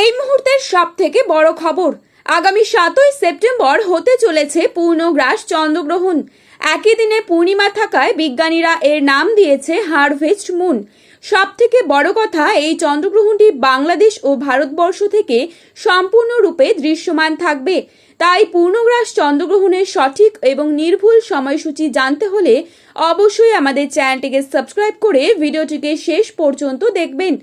এই মুহূর্তের সব থেকে বড় খবর, আগামী সাতই সেপ্টেম্বর হতে চলেছে পূর্ণগ্রাস চন্দ্রগ্রহণ। একই দিনে পূর্ণিমা থাকায় বিজ্ঞানীরা এর নাম দিয়েছে হারভেস্ট মুন। সব থেকে বড় কথা, এই চন্দ্রগ্রহণটি বাংলাদেশ ও ভারতবর্ষ থেকে সম্পূর্ণরূপে দৃশ্যমান থাকবে। তাই পূর্ণগ্রাস চন্দ্রগ্রহণের সঠিক এবং নির্ভুল সময়সূচি জানতে হলে অবশ্যই আমাদের চ্যানেলটিকে সাবস্ক্রাইব করে ভিডিওটিকে শেষ পর্যন্ত দেখবেন।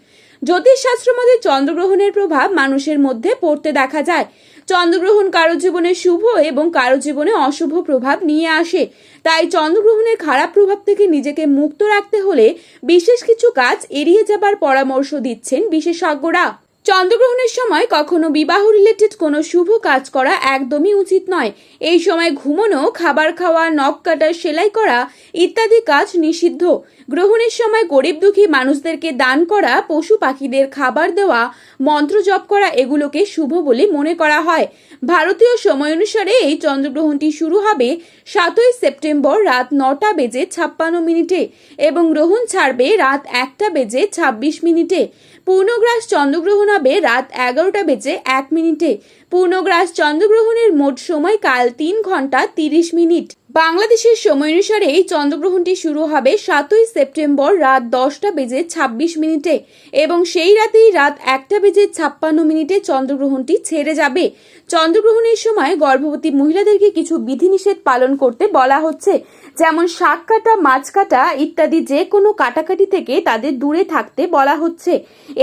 জ্যোতিষশাস্ত্র মতে চন্দ্রগ্রহণের প্রভাব মানুষের মধ্যে পড়তে দেখা যায়। চন্দ্রগ্রহণ কারও জীবনে শুভ এবং কারও জীবনে অশুভ প্রভাব নিয়ে আসে। তাই চন্দ্রগ্রহণের খারাপ প্রভাব থেকে নিজেকে মুক্ত রাখতে হলে বিশেষ কিছু কাজ এড়িয়ে যাবার পরামর্শ দিচ্ছেন বিশেষজ্ঞরা। চন্দ্রগ্রহণের সময় কখনো বিবাহ রিলেটেড কোনো শুভ কাজ করা একদমই উচিত নয়। এই সময় ঘুমানো, খাবার খাওয়া, নখ কাটা, সেলাই করা ইত্যাদি কাজ নিষিদ্ধ। গ্রহণের সময় গরিব দুঃখী মানুষদেরকে দান করা, পশু পাখিদের খাবার দেওয়া, মন্ত্র জপ করা এগুলোকে শুভ বলে মনে করা হয়। ভারতীয় সময় অনুসারে এই চন্দ্রগ্রহণটি শুরু হবে সাতই সেপ্টেম্বর রাত নটা বেজে ছাপ্পান্ন মিনিটে এবং গ্রহণ ছাড়বে রাত একটা বেজে ছাব্বিশ মিনিটে। পূর্ণগ্রাস চন্দ্রগ্রহণ হবে রাত এগারোটা বেজে এক মিনিটে। পূর্ণগ্রাস চন্দ্রগ্রহণের মোট সময় কাল তিন ঘণ্টা তিরিশ মিনিট। বাংলাদেশের সময় অনুসারে এই চন্দ্রগ্রহণটি শুরু হবে সাতই সেপ্টেম্বর রাত দশটা বেজে ছাব্বিশ মিনিটে এবং সেই রাতেই রাত একটা বেজে ছাপ্পান্ন মিনিটে চন্দ্রগ্রহণটি ছেড়ে যাবে। চন্দ্রগ্রহণের সময় গর্ভবতী মহিলাদেরকে কিছু বিধিনিষেধ পালন করতে বলা হচ্ছে, যেমন শাক কাটা, মাছ কাটা ইত্যাদি যে কোনো কাটাকাটি থেকে তাদের দূরে থাকতে বলা হচ্ছে।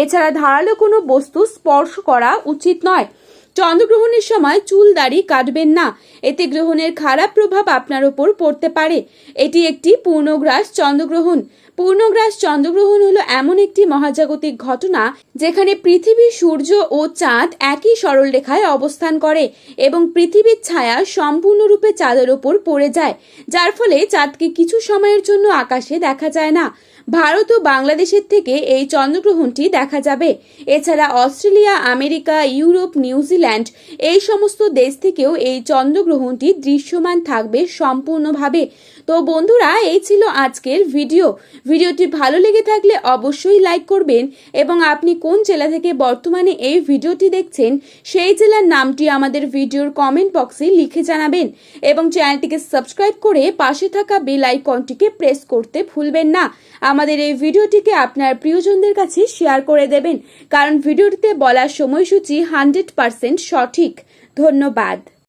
এছাড়া ধারালো কোনো বস্তু স্পর্শ করা উচিত নয়। চন্দ্রগ্রহণের সময় চুল দাড়ি কাটবেন না। এতে গ্রহণের খারাপ প্রভাব আপনার ওপর পড়তে পারে। এটি একটি পূর্ণগ্রাস চন্দ্রগ্রহণ। পূর্ণগ্রাস চন্দ্রগ্রহণ হলো এমন একটি মহাজাগতিক ঘটনা যেখানে পৃথিবী সূর্য ও চাঁদ একই সরল রেখায় অবস্থান করে এবং পৃথিবীর ছায়া সম্পূর্ণরূপে চাঁদের ওপর পড়ে যায়, যার ফলে চাঁদকে কিছু সময়ের জন্য আকাশে দেখা যায় না। ভারত ও বাংলাদেশের থেকে এই চন্দ্রগ্রহণটি দেখা যাবে। এছাড়া অস্ট্রেলিয়া, আমেরিকা, ইউরোপ, নিউজিল্যান্ড এই সমস্ত দেশ থেকেও এই চন্দ্রগ্রহণটি দৃশ্যমান থাকবে সম্পূর্ণভাবে। তো বন্ধুরা, এই ছিল আজকের ভিডিও। ভিডিওটি ভালো লেগে থাকলে অবশ্যই লাইক করবেন এবং আপনি কোন জেলা থেকে বর্তমানে এই ভিডিওটি দেখছেন, সেই জেলার নামটি আমাদের ভিডিওর কমেন্ট বক্সে লিখে জানাবেন এবং চ্যানেলটিকে সাবস্ক্রাইব করে পাশে থাকা বেল আইকনটিকে প্রেস করতে ভুলবেন না। আমাদের এই ভিডিওটিকে আপনার প্রিয়জনদের কাছে শেয়ার করে দেবেন, কারণ ভিডিওটিতে বলার সময়সূচি হান্ড্রেড সঠিক ধন্যবাদ।